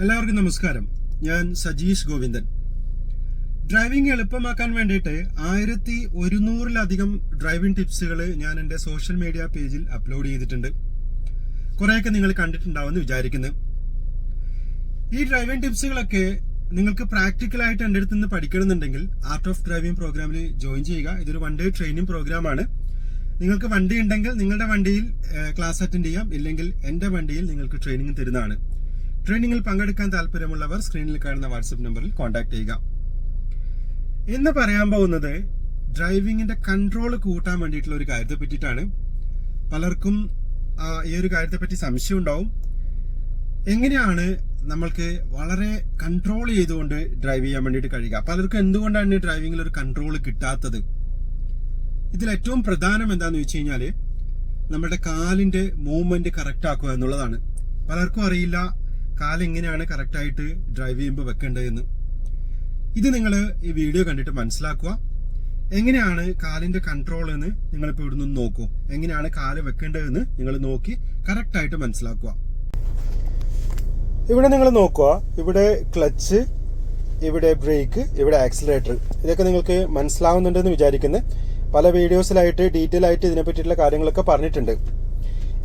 എല്ലാവർക്കും നമസ്കാരം. ഞാൻ സജീഷ് ഗോവിന്ദൻ. ഡ്രൈവിംഗ് എളുപ്പമാക്കാൻ വേണ്ടിയിട്ട് ആയിരത്തി ഒരുന്നൂറിലധികം ഡ്രൈവിംഗ് ടിപ്സുകൾ ഞാൻ എന്റെ സോഷ്യൽ മീഡിയ പേജിൽ അപ്ലോഡ് ചെയ്തിട്ടുണ്ട്. കുറേയൊക്കെ നിങ്ങൾ കണ്ടിട്ടുണ്ടാവുമെന്ന് വിചാരിക്കുന്നു. ഈ ഡ്രൈവിംഗ് ടിപ്സുകളൊക്കെ നിങ്ങൾക്ക് പ്രാക്ടിക്കലായിട്ട് എന്റെ അടുത്ത് നിന്ന് പഠിക്കണമെന്നുണ്ടെങ്കിൽ ആർട്ട് ഓഫ് ഡ്രൈവിംഗ് പ്രോഗ്രാമിൽ ജോയിൻ ചെയ്യുക. ഇതൊരു വൺ ഡേ ട്രെയിനിങ് പ്രോഗ്രാമാണ് നിങ്ങൾക്ക് വണ്ടി ഉണ്ടെങ്കിൽ നിങ്ങളുടെ വണ്ടിയിൽ ക്ലാസ് അറ്റൻഡ് ചെയ്യാം. ഇല്ലെങ്കിൽ എന്റെ വണ്ടിയിൽ നിങ്ങൾക്ക് ട്രെയിനിങ് തരുന്നതാണ്. ട്രെയിനിങ്ങിൽ പങ്കെടുക്കാൻ താല്പര്യമുള്ളവർ സ്ക്രീനിൽ കാണുന്ന വാട്സപ്പ് നമ്പറിൽ കോൺടാക്ട് ചെയ്യുക. ഇന്ന് പറയാൻ പോകുന്നത് ഡ്രൈവിങ്ങിന്റെ കൺട്രോൾ കൂട്ടാൻ വേണ്ടിയിട്ടുള്ള ഒരു കാര്യത്തെ പറ്റിയിട്ടാണ്. പലർക്കും ഈ ഒരു കാര്യത്തെ പറ്റി സംശയം ഉണ്ടാവും. എങ്ങനെയാണ് നമ്മൾക്ക് വളരെ കൺട്രോൾ ചെയ്തുകൊണ്ട് ഡ്രൈവ് ചെയ്യാൻ വേണ്ടിയിട്ട് കഴിയുക? പലർക്കും എന്തുകൊണ്ടാണ് ഡ്രൈവിങ്ങിൽ ഒരു കൺട്രോൾ കിട്ടാത്തത്? ഇതിൽ ഏറ്റവും പ്രധാനം എന്താണെന്ന് വെച്ച് കഴിഞ്ഞാൽ നമ്മുടെ കാലിന്റെ മൂവ്മെന്റ് കറക്റ്റ് ആക്കുക എന്നുള്ളതാണ്. പലർക്കും അറിയില്ല കാൽ കറക്റ്റായിട്ട് ഡ്രൈവ് ചെയ്യുമ്പോൾ വെക്കേണ്ടതെന്ന്. ഇത് നിങ്ങൾ ഈ വീഡിയോ കണ്ടിട്ട് മനസ്സിലാക്കുക. എങ്ങനെയാണ് കാലിന്റെ കൺട്രോൾ എന്ന് നിങ്ങളിപ്പോൾ ഇവിടുന്ന് നോക്കൂ. എങ്ങനെയാണ് കാൽ വെക്കേണ്ടതെന്ന് നിങ്ങൾ നോക്കി കറക്റ്റായിട്ട് മനസ്സിലാക്കുക. ഇവിടെ നിങ്ങൾ നോക്കുക. ഇവിടെ ക്ലച്ച് ഇവിടെ ബ്രേക്ക് ഇവിടെ ആക്സിലേറ്റർ ഇതൊക്കെ നിങ്ങൾക്ക് മനസ്സിലാവുന്നുണ്ടെന്ന് വിചാരിക്കുന്നത് പല വീഡിയോസിലായിട്ട് ഡീറ്റെയിൽ ആയിട്ട് ഇതിനെ പറ്റിയിട്ടുള്ള കാര്യങ്ങളൊക്കെ പറഞ്ഞിട്ടുണ്ട്.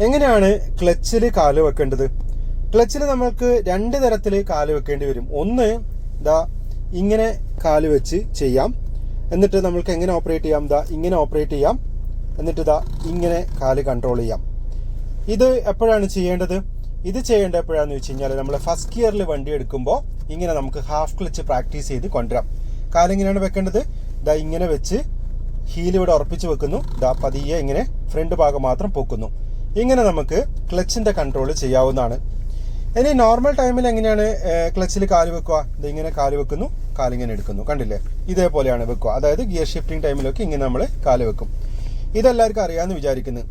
എങ്ങനെയാണ് ക്ലച്ചിൽ കാൽ വെക്കേണ്ടത്? ക്ലച്ചിൽ നമ്മൾക്ക് രണ്ട് തരത്തിൽ കാൽ വെക്കേണ്ടി വരും. ഒന്ന് ദാ ഇങ്ങനെ കാൽ വെച്ച് ചെയ്യാം. എന്നിട്ട് നമ്മൾക്ക് എങ്ങനെ ഓപ്പറേറ്റ് ചെയ്യാം? ദാ ഇങ്ങനെ ഓപ്പറേറ്റ് ചെയ്യാം. എന്നിട്ട് ദാ ഇങ്ങനെ കാൽ കൺട്രോൾ ചെയ്യാം. ഇത് എപ്പോഴാണ് ചെയ്യേണ്ടത്? ഇത് ചെയ്യേണ്ട എപ്പോഴാന്ന് വെച്ച് കഴിഞ്ഞാൽ നമ്മൾ ഫസ്റ്റ് ഗിയറിൽ വണ്ടി എടുക്കുമ്പോൾ ഇങ്ങനെ നമുക്ക് ഹാഫ് ക്ലച്ച് പ്രാക്ടീസ് ചെയ്ത് കൊണ്ടുവരാം. കാലെങ്ങനെയാണ് വെക്കേണ്ടത്? ദാ ഇങ്ങനെ വെച്ച് ഹീൽ ഇവിടെ ഉറപ്പിച്ച് വെക്കുന്നു. ദാ പതിയെ ഇങ്ങനെ ഫ്രണ്ട് ഭാഗം മാത്രം പൊക്കുന്നു. ഇങ്ങനെ നമുക്ക് ക്ലച്ചിന്റെ കൺട്രോൾ ചെയ്യാവുന്നതാണ്. ഇനി നോർമൽ ടൈമിൽ എങ്ങനെയാണ് ക്ലച്ചിൽ കാൽ വെക്കുക? ഇത് ഇങ്ങനെ കാൽ വെക്കുന്നു കാലിങ്ങനെ എടുക്കുന്നു. കണ്ടില്ലേ? ഇതേപോലെയാണ് വെക്കുക. അതായത് ഗിയർ ഷിഫ്റ്റിംഗ് ടൈമിലൊക്കെ ഇങ്ങനെ നമ്മൾ കാൽ വെക്കും. ഇതെല്ലാവർക്കും അറിയാമെന്ന് വിചാരിക്കുന്നു.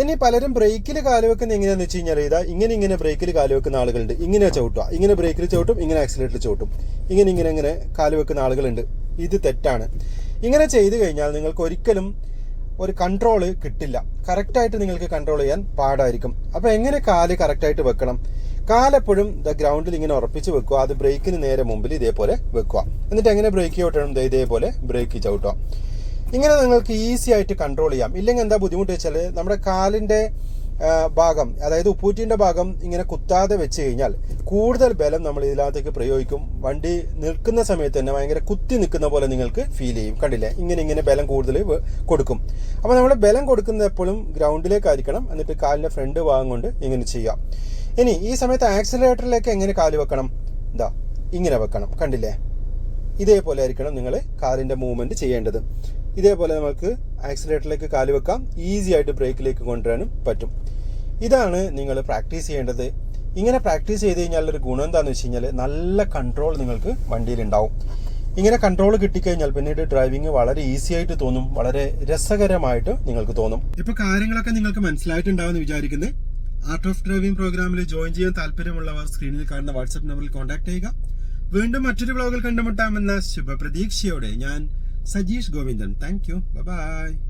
ഇനി പലരും ബ്രേക്കിൽ കാൽ വെക്കുന്ന എങ്ങനെയാന്ന് വെച്ച് കഴിഞ്ഞാൽ ഇതാ ഇങ്ങനെ ഇങ്ങനെ ബ്രേക്കിൽ കാൽ വെക്കുന്ന ആളുകളുണ്ട്. ഇങ്ങനെ ചവിട്ടുക. ഇങ്ങനെ ബ്രേക്കിൽ ചവിട്ടും ഇങ്ങനെ ആക്സിലേറ്ററിൽ ചവിട്ടും. ഇങ്ങനെ ഇങ്ങനെ ഇങ്ങനെ കാൽ വെക്കുന്ന ആളുകളുണ്ട്. ഇത് തെറ്റാണ്. ഇങ്ങനെ ചെയ്തു കഴിഞ്ഞാൽ നിങ്ങൾക്ക് ഒരിക്കലും ഒരു കൺട്രോൾ കിട്ടില്ല. കറക്റ്റായിട്ട് നിങ്ങൾക്ക് കൺട്രോൾ ചെയ്യാൻ പാടായിരിക്കും. അപ്പോൾ എങ്ങനെ കാൽ കറക്റ്റായിട്ട് വെക്കണം? കാലെപ്പോഴും ദ ഗ്രൗണ്ടിൽ ഇങ്ങനെ ഉറപ്പിച്ച് വെക്കുക. അത് ബ്രേക്കിന് നേരെ മുമ്പിൽ ഇതേപോലെ വെക്കുക. എന്നിട്ട് എങ്ങനെ ബ്രേക്ക് ചവിട്ടണം ഇതേപോലെ ബ്രേക്ക് ചവിട്ടുക. ഇങ്ങനെ നിങ്ങൾക്ക് ഈസി ആയിട്ട് കൺട്രോൾ ചെയ്യാം. ഇല്ലെങ്കിൽ എന്താ ബുദ്ധിമുട്ട് വെച്ചാൽ നമ്മുടെ കാലിന്റെ ഭാഗം അതായത് ഉപ്പൂറ്റിന്റെ ഭാഗം ഇങ്ങനെ കുത്താതെ വെച്ച് കഴിഞ്ഞാൽ കൂടുതൽ ബലം നമ്മൾ ഇതിനകത്തേക്ക് പ്രയോഗിക്കും. വണ്ടി നിൽക്കുന്ന സമയത്ത് തന്നെ ഭയങ്കര കുത്തി നിൽക്കുന്ന പോലെ നിങ്ങൾക്ക് ഫീൽ ചെയ്യും. കണ്ടില്ലേ? ഇങ്ങനെ ഇങ്ങനെ ബലം കൂടുതൽ കൊടുക്കും. അപ്പോൾ നമ്മൾ ബലം കൊടുക്കുന്നത് എപ്പോഴും ഗ്രൗണ്ടിലേക്കായിരിക്കണം എന്നിട്ട് കാലിന്റെ ഫ്രണ്ട് ഭാഗം കൊണ്ട് ഇങ്ങനെ ചെയ്യാം ഇനി ഈ സമയത്ത് ആക്സിലേറ്ററിലേക്ക് എങ്ങനെ കാൽ വെക്കണം? ഇതാ ഇങ്ങനെ വെക്കണം. കണ്ടില്ലേ? ഇതേപോലെ ആയിരിക്കണം നിങ്ങൾ കാറിന്റെ മൂവ്മെന്റ് ചെയ്യേണ്ടത്. ഇതേപോലെ നമുക്ക് ആക്സിലേറ്ററിലേക്ക് കാൽ വെക്കാം. ഈസി ആയിട്ട് ബ്രേക്കിലേക്ക് കൊണ്ടുവരാനും പറ്റും. ഇതാണ് നിങ്ങൾ പ്രാക്ടീസ് ചെയ്യേണ്ടത്. ഇങ്ങനെ പ്രാക്ടീസ് ചെയ്ത് കഴിഞ്ഞാൽ ഒരു ഗുണം എന്താണെന്ന് വെച്ച് കഴിഞ്ഞാൽ നല്ല കൺട്രോൾ നിങ്ങൾക്ക് വണ്ടിയിൽ ഉണ്ടാവും ഇങ്ങനെ കൺട്രോൾ കിട്ടിക്കഴിഞ്ഞാൽ പിന്നീട് ഡ്രൈവിംഗ് വളരെ ഈസി ആയിട്ട് തോന്നും. വളരെ രസകരമായിട്ട് നിങ്ങൾക്ക് തോന്നും. ഇപ്പൊ കാര്യങ്ങളൊക്കെ നിങ്ങൾക്ക് മനസ്സിലായിട്ടുണ്ടാവുമെന്ന് വിചാരിക്കുന്നത് ആർട്ട് ഓഫ് ഡ്രൈവിംഗ് പ്രോഗ്രാമിൽ ജോയിൻ ചെയ്യാൻ താല്പര്യമുള്ളവർ സ്ക്രീനിൽ കാണുന്ന വാട്സ്ആപ്പ് നമ്പറിൽ കോൺടാക്ട് ചെയ്യുക. വീണ്ടും മറ്റൊരു വ്ളോഗിൽ കണ്ടുമുട്ടാമെന്ന ശുഭപ്രതീക്ഷയോടെ ഞാൻ Sajeesh Govindan. Thank you bye